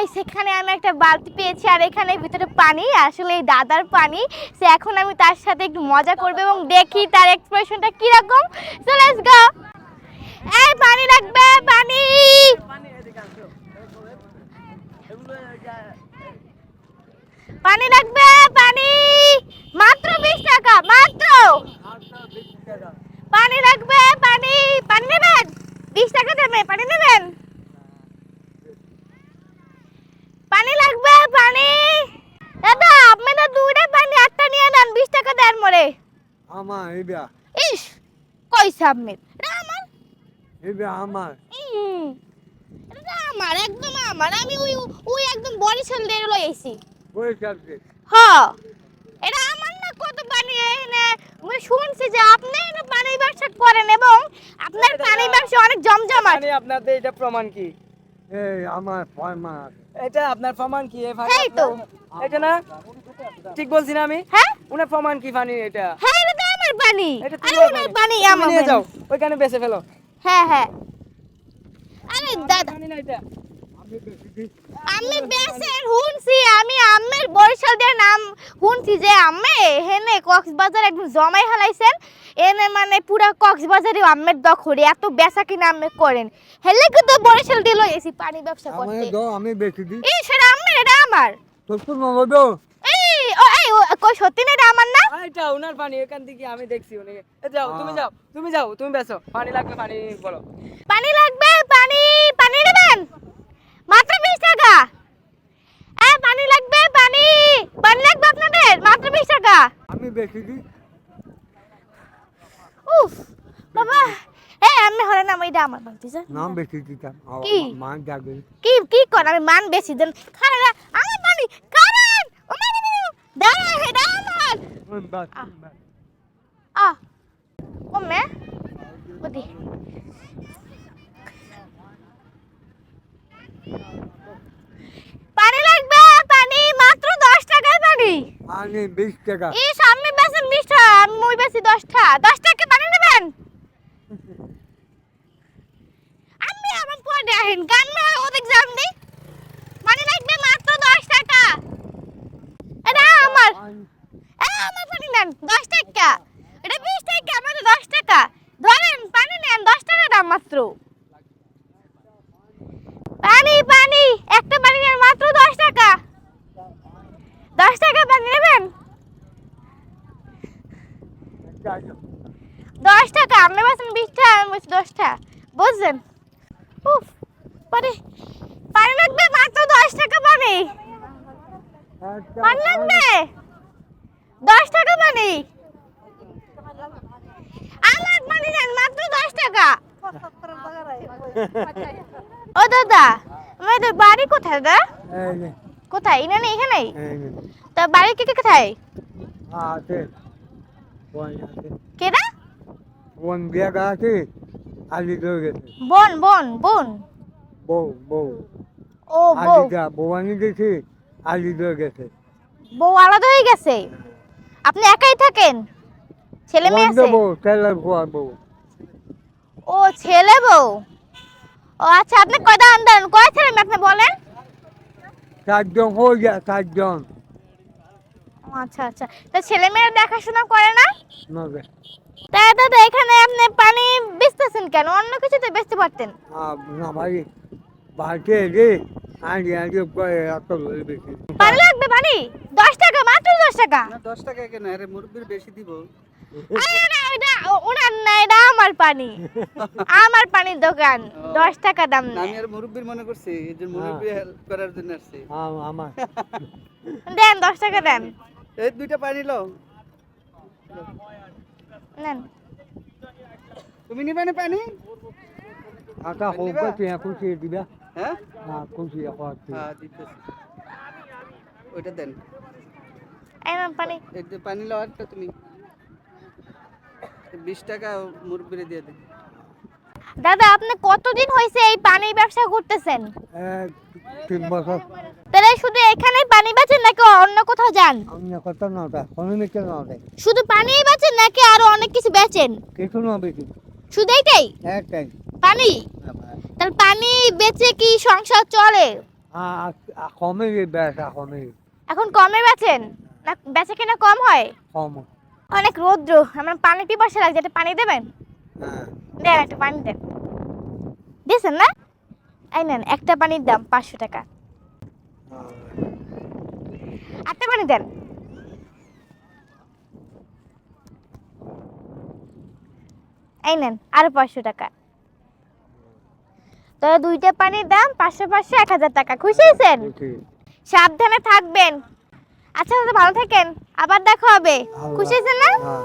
Guys এখানে আমি একটা বালতি পেয়েছি আর এখানে ভিতরে পানি, আসলে এই দাদার পানি। সে এখন আমি তার সাথে একটু মজা করব এবং দেখি তার এক্সপ্রেশনটা কীরকম। সো লেটস গো এই, পানি লাগবে, পানি! পানি লাগবে, পানি! মাত্র বিশ টাকা মাত্র পানি লাগবে পানি পানি নেবেন বিশ টাকা দেবে পানি নেবেন পানি লাগবে পানি দাদা আপনি তো দুইটা পানি আটটা নিয়ে নেন বিশ টাকা দেন মরে আমার এটা ইস কইছে আপনি এটা আমার? এটা আমার। হুম, এটা আমার একদম আমার আমি ওই ওই একদম বরিশাল দিয়ে লই আইছি। পরিষ্কারকে হ এটা আমার না কত পানি এনে আমি শুনছি যে আপনি এনে পানির ব্যবসা করেন এবং আপনার পানির ব্যবসা অনেক জমজমাট। মানে আপনাদের এটা প্রমাণ কি? এই আমার ফরমা আছে এটা আপনার প্রমাণ কি? এই তো। এটা না? ঠিক বলছি না আমি? হ্যাঁ? উনার প্রমাণ কি ফানি এটা? হ্যাঁ আমার পানি আরে ওনার পানি। পানি আমার নিয়ে যাও ওইখানে বেঁচে ফেলো। হ্যাঁ হ্যাঁ। আরে দাদা জানি না এটা। আমি আমি বেসের হুনছি আমি আম্মের বরিশাল দিয়ে নাম হুনছি যে আম্মে হেনে কক্সবাজার একদম জমাই হালাইছেন। এনে মানে পুরা কক্সবাজারে আম্মের দখলে এত বেচা কিনা আম্মে করেন। হেলে কিন্তু বরিশাল দিয়ে লই এসি পানি ব্যবসা করতে। দাও আমি বেশি দিই। এই সেটা আম্মের এটা আমার। তোর তো ও এই কই সত্যি না এটা আমার না? এটা উনার পানি এখান থেকে আমি দেখছি উনি। এ যাও তুমি যাও তুমি যাও তুমি বেসো। পানি লাগবে পানি বলো। পানি লাগবে পানি পানি নেবেন? মাত্র বিশ টাকা। এই পানি লাগবে পানি পানি লাগবে আপনাদের? মাত্র বিশ টাকা। আমি বেশি দিই উফ বাবা। আমি এটা আমার নাম বেশি কি? মান কি কি কর আমি মান বেশি দেন। খারা আমার পানি হে দাঁড়া আমার আ ও মে ওদি পানি লাগবে পানি মাত্র দশ টাকায় পানি আমি বিশ টাকা এই সামনে বেছেন বিশ টাকা আমি মই বেশি দশটা দশ টাকা পানি নেবেন আমি আমার পরে আহেন, গান না ওদের জান দি পানি লাগবে মাত্র দশ টাকা এটা আমার এ, আমার পানি নেন, দশ টাকা। এটা বিশ টাকা আমার দশ টাকা। ধরেন, পানি নেন, দশ টাকা দাম মাত্র। পানি পানি, একটা পানি নেন মাত্র দশ টাকা। দশ টাকা পানি নেবেন? দশ টাকা, আপনি বলছেন বিশটা আমি বলছি দশটা বুঝছেন উফ, পানি পানি লাগবে মাত্র দশ টাকা পানি। পানি লাগবে? দশ টাকা পানি আমার পানি নেন মাত্র দশ টাকা। ও দাদা আমাদের বাড়ি কোথায় দাদা কোথায়? এখানে? এখানেই এই তা বাড়ি কে কে কোথায়? বোন বিয়া আছে আলি গেছে। বোন বোন বোন। বউ বউ। ও বউ। আলিটা বউ আনি গেছে আলি ধরে গেছে। বউ আলাদা হয়ে গেছে? আপনি একাই থাকেন? ছেলে মেয়ে আছে? ও ছেলে বউ? ও আচ্ছা আপনি কয়টা আনতেন কয় ছেলে মেয়ে আপনি বলেন? চারজন হয়ে যায় চারজন। ও, আচ্ছা আচ্ছা। তা ছেলে মেয়ের দেখাশোনা করে না? তা দাদা এখানে আপনি পানি বেচতেছেন কেন? অন্য কিছুতে বেচতে পারতেন? না ভাই বাড়িতে আগে আগে করে এত বলে বেশি পানি লাগবে পানি দশ টাকা মাত্র দশ টাকা? না দশ টাকা কেন? আরে মুরব্বির বেশি দিব। আরে না, এটা ও- ওনার না এটা আমার পানি। আমার পানির দোকান। দশ টাকা দাম না, আমি আর মুরব্বির মনে করছি এই যে মুরব্বি হেল্প করার জন্য আসছি। আম- আমার। দেন দশ টাকা দেন। এই দুইটা পানি লো নেন। তুমি নিবে না পানি? আটা হোক তুই খুশি দিবা। হ্যাঁ? হ্যাঁ খুশি হচ্ছে হ্যাঁ দিতেছি। ওইটা দেন। পানি। পানি তুমি। বিশ টাকা মুরব্বিরে দিয়ে দেন দাদা আপনি কতদিন হয়েছে এই পানির ব্যবসা করতেছেন? তিন বছর। তাহলে শুধু এখানেই পানি বেচেন নাকি অন্য কোথাও যান? নটা শুধু পানিই বেচেন নাকি আরও অনেক কিছু বেচেন? কিছু না শুধু এইটাই? একটাই। পানি? তাহলে পানি বেচে কি সংসার চলে? কমে বেচা কমে। এখন কমে বেচেন? না বেচে কিনা কম হয়? কম। অনেক রৌদ্র আমার পানি পিপাসা লাগছে একটা পানি দেবেন? হ্যাঁ। দেন একটা পানি দেন। দিয়েছেন না? এই নেন একটা পানির দাম পাঁচশো টাকা। একটা পানি দেন। এই নেন আরও পাঁচশো টাকা। তো দুইটা পানির দাম পাঁচশো পাঁচশো এক হাজার টাকা। খুশি হয়েছেন? সাবধানে থাকবেন। আচ্ছা দাদা ভালো থাকেন। আবার দেখা হবে। খুশি হয়েছেন না? হ্যাঁ।